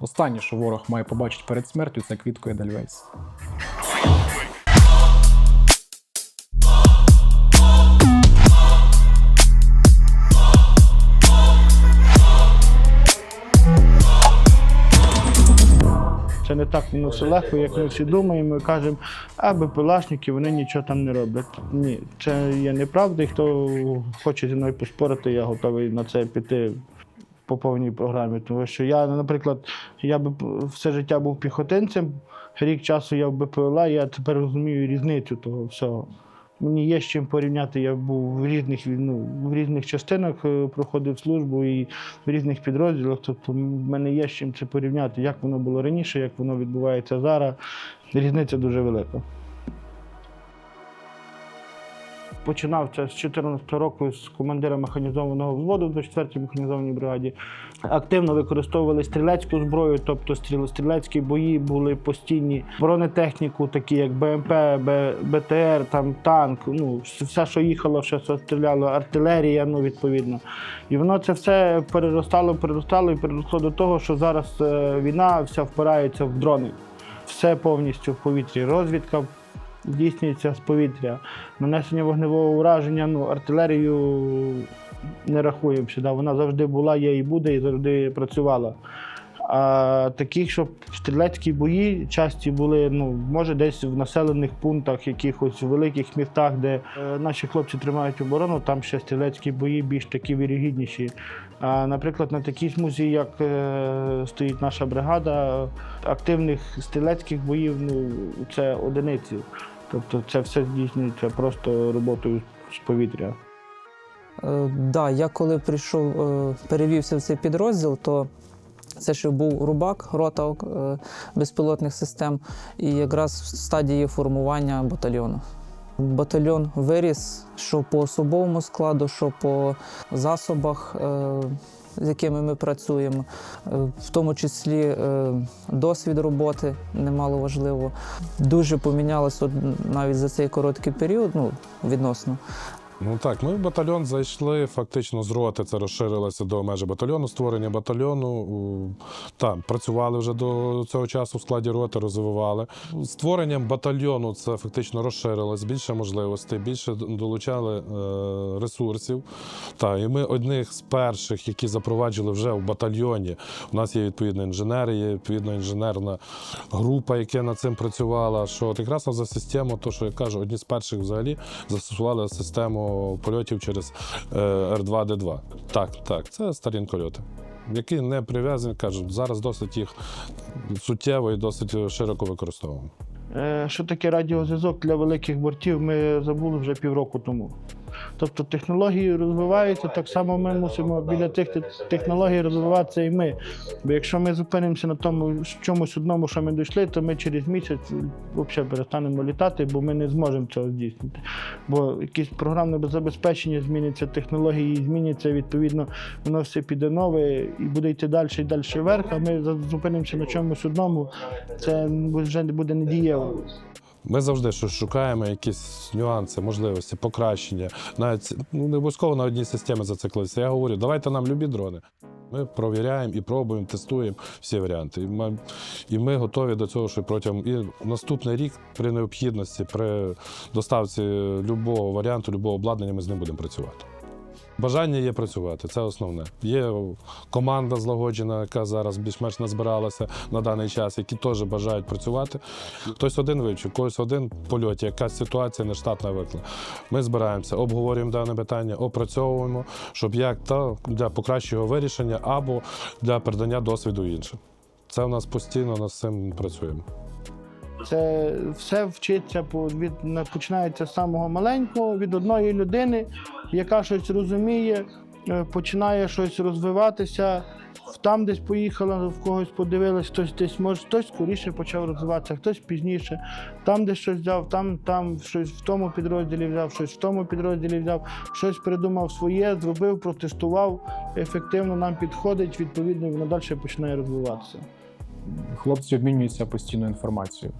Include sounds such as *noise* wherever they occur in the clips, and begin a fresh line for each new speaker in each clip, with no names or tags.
Останнє, що ворог має побачити перед смертю, це квітку Едельвейс.
Це не так воно все легко, як ми всі думаємо. Ми кажемо, а БПЛАшники, вони нічого там не роблять. Ні, це є неправда. І хто хоче зі мною поспорити, я готовий на це піти по повній програмі. Тому що я, наприклад, я би все життя був піхотинцем, рік часу я в БПЛА, я тепер розумію різницю того всього. Мені є з чим порівняти. Я був в різних ну, в різних частинах, е, проходив службу і в різних підрозділах. Тобто в мене є з чим це порівняти, як воно було раніше, як воно відбувається зараз. Різниця дуже велика. Починав це з 2014 року з командира механізованого взводу в 24-й механізованій бригаді. Активно використовували стрілецьку зброю, тобто стріл- стрілецькі бої були постійні. Бронетехніку, такі як БМП, БТР, там танк, ну все, що їхало, все що стріляло, артилерія, ну відповідно. І воно це все переростало, переростало і переросло до того, що зараз е, війна вся впирається в дрони. Все повністю в повітрі. Розвідка здійснюється з повітря. Нанесення вогневого ураження, ну, артилерію не рахуємо сюди. Вона завжди була, є і буде, і завжди працювала. А таких, щоб стрілецькі бої часті були, ну, може, десь в населених пунктах, якихось великих містах, де е, наші хлопці тримають оборону, там ще стрілецькі бої більш такі вірогідніші. А, наприклад, на такій смузі, як е, стоїть наша бригада, активних стрілецьких боїв ну, це одиниці. Тобто це все здійснюється просто роботою з повітря.
Е, да, я коли прийшов, е, перевівся в цей підрозділ, то це ще був рубак, рота е, безпілотних систем, і якраз в стадії формування батальйону. Батальйон виріс що по особовому складу, що по засобах, е, з якими ми працюємо, Е, в тому числі е, досвід роботи немало важливо. Дуже помінялося навіть за цей короткий період, ну відносно.
Ну так, ми в батальйон зайшли фактично з роти. Це розширилося до межі батальйону, створення батальйону. Там працювали вже до цього часу в складі роти, розвивали. Створенням батальйону це фактично розширилось, більше можливостей, більше долучали е, ресурсів. Так, і ми одних з перших, які запроваджували вже в батальйоні. У нас є відповідно інженери, є відповідно інженерна група, яка над цим працювала. Що от якраз за систему, то що я кажу, одні з перших взагалі застосували систему польотів через е, Р2Д2. Так, так, це старінкольоти. Які не прив'язані, кажуть, зараз досить їх суттєво і досить широко використовуємо.
Е, Що таке радіозв'язок для великих бортів, ми забули вже півроку тому. Тобто технології розвиваються, так само ми мусимо біля тих технологій розвиватися і ми. Бо якщо ми зупинимося на тому чомусь одному, що ми дійшли, то ми через місяць взагалі перестанемо літати, бо ми не зможемо цього здійснити. Бо якесь програмне забезпечення зміниться, технології зміняться, відповідно, воно все піде нове і буде йти далі і далі вверх, а ми зупинимося на чомусь одному, це вже буде недієво.
Ми завжди щось шукаємо, якісь нюанси, можливості, покращення. Навіть ну, не обов'язково на одній системі зациклитися. Я говорю, давайте нам любі дрони. Ми провіряємо і пробуємо, тестуємо всі варіанти. І ми, і ми готові до цього, що протягом і наступний рік при необхідності, при доставці любого варіанту, любого обладнання, ми з ним будемо працювати. Бажання є працювати, це основне. Є команда злагоджена, яка зараз більш-менш назбиралася на даний час, які теж бажають працювати. Хтось один вивчив, когось один в польоті, якась ситуація нештатна виклик. Ми збираємося, обговорюємо дане питання, опрацьовуємо, щоб як та для покращого вирішення або для передання досвіду іншим. Це у нас постійно над цим працюємо.
Це все вчиться від починається з самого маленького, від одної людини, яка щось розуміє, е, починає щось розвиватися. Там десь поїхала, в когось подивилась, хтось десь може, хтось скоріше почав розвиватися, хтось пізніше. Там десь щось взяв, там, там щось в тому підрозділі взяв, щось в тому підрозділі взяв, щось придумав своє, зробив, протестував, ефективно нам підходить, відповідно, воно далі починає розвиватися.
Хлопці обмінюються постійно інформацією.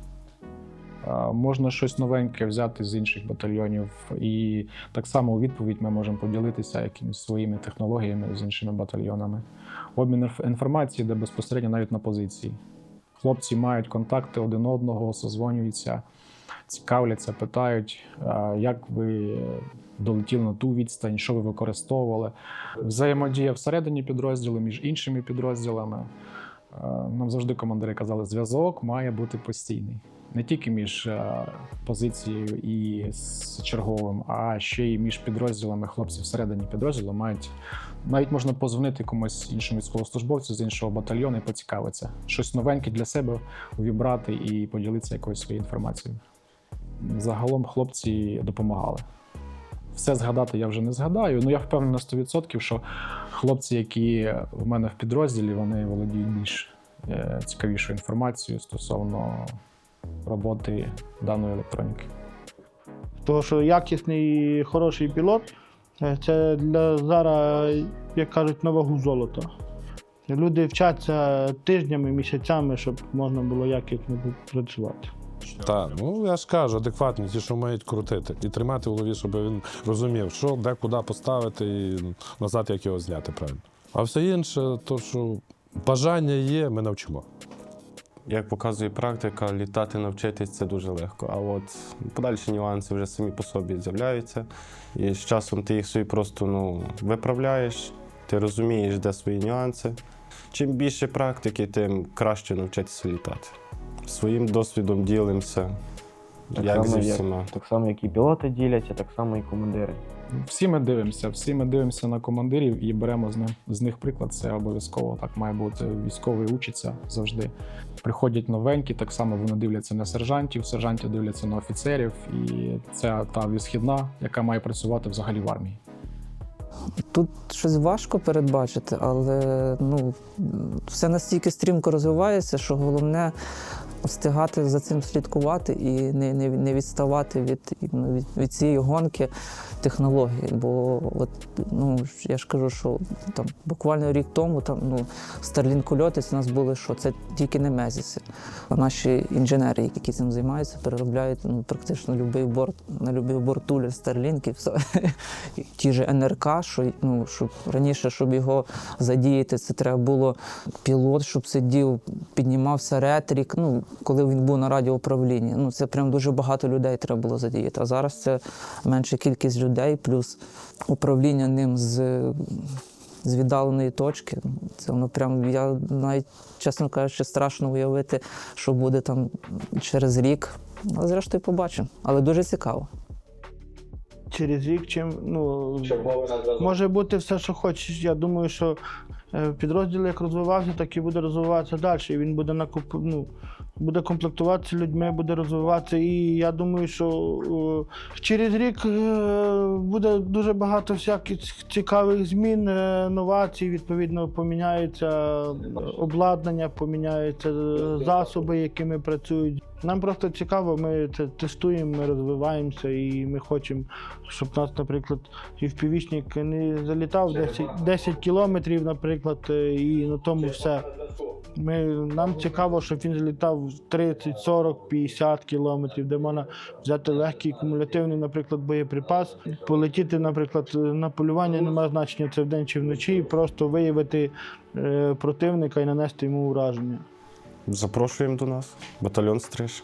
Можна щось новеньке взяти з інших батальйонів, і так само у відповідь ми можемо поділитися якимись своїми технологіями з іншими батальйонами. Обмін інформації, де безпосередньо навіть на позиції. Хлопці мають контакти один одного, созвонюються, цікавляться, питають, як ви долетіли на ту відстань, що ви використовували. Взаємодія всередині підрозділу між іншими підрозділами. Е, Нам завжди командири казали, зв'язок має бути постійний. Не тільки між е, позицією і з черговим, а ще й між підрозділами. Хлопці всередині підрозділу мають навіть можна позвонити комусь іншому військовослужбовцю з іншого батальйону і поцікавитися. Щось новеньке для себе увібрати і поділитися якоюсь своєю інформацією. Загалом хлопці допомагали. Все згадати я вже не згадаю. Ну я впевнений на 100%, що хлопці, які в мене в підрозділі, вони володіють більш е, цікавішою інформацією стосовно роботи даної електроніки.
Тому що якісний і хороший пілот е, це для зараз, як кажуть, на вагу золота. Люди вчаться тижнями, місяцями, щоб можна було якісно працювати.
Так, ну я ж кажу, адекватні, ті, що вміють крутити. І тримати в голові, щоб він розумів, що де куди поставити і назад, як його зняти правильно. А все інше, то що бажання є, ми навчимо.
Як показує практика, літати навчитись це дуже легко. А от подальші нюанси вже самі по собі з'являються. І з часом ти їх собі просто ну, виправляєш, ти розумієш, де свої нюанси. Чим більше практики, тим краще навчитися літати. Своїм досвідом ділимося,
Так
як
само,
зі
як-
всіма.
Так само, як і пілоти діляться, так само і командири.
Всі ми дивимося, всі ми дивимося на командирів і беремо з них, з них приклад. Це обов'язково так має бути. Військовий учиться завжди. Приходять новенькі, так само вони дивляться на сержантів, сержанти дивляться на офіцерів, і це та висхідна, яка має працювати взагалі в армії.
Тут щось важко передбачити, але ну, все настільки стрімко розвивається, що головне встигати за цим слідкувати і не, не, не відставати від, від, від цієї гонки технологій. Бо от, ну, я ж кажу, що там, буквально рік тому там, ну, Starlink-кульоти у нас були, що це тільки не мезіси. А наші інженери, які цим займаються, переробляють ну, практично будь-який борт, на будь-який бортулер Starlink і все. *laughs* Ті ж НРК, що ну, щоб раніше, щоб його задіяти, це треба було пілот, щоб сидів, піднімався ретрік. Ну, коли він був на радіоуправлінні. Ну, це прям дуже багато людей треба було задіяти. А зараз це менша кількість людей, плюс управління ним з, з віддаленої точки. Це воно прям, я навіть, чесно кажучи, страшно уявити, що буде там через рік. Але зрештою побачимо. Але дуже цікаво.
Через рік чим ну, може бути все, що хочеш. Я думаю, що е, підрозділ як розвивався, так і буде розвиватися далі. І він буде накоп... ну, буде комплектуватися людьми, буде розвиватися. І я думаю, що е, через рік е, буде дуже багато всяких цікавих змін, е, новацій. Відповідно, поміняється обладнання, поміняються засоби, якими працюють. Нам просто цікаво, ми це тестуємо, ми розвиваємося і ми хочемо, щоб нас, наприклад, півпівічник не залітав 10, 10 кілометрів, наприклад, і на тому все. Ми, нам цікаво, щоб він залітав 30, 40, 50 кілометрів, де можна взяти легкий кумулятивний, наприклад, боєприпас, полетіти, наприклад, на полювання немає значення, це вдень чи вночі, і просто виявити е, противника і нанести йому ураження.
Запрошуємо до нас, батальйон стриж.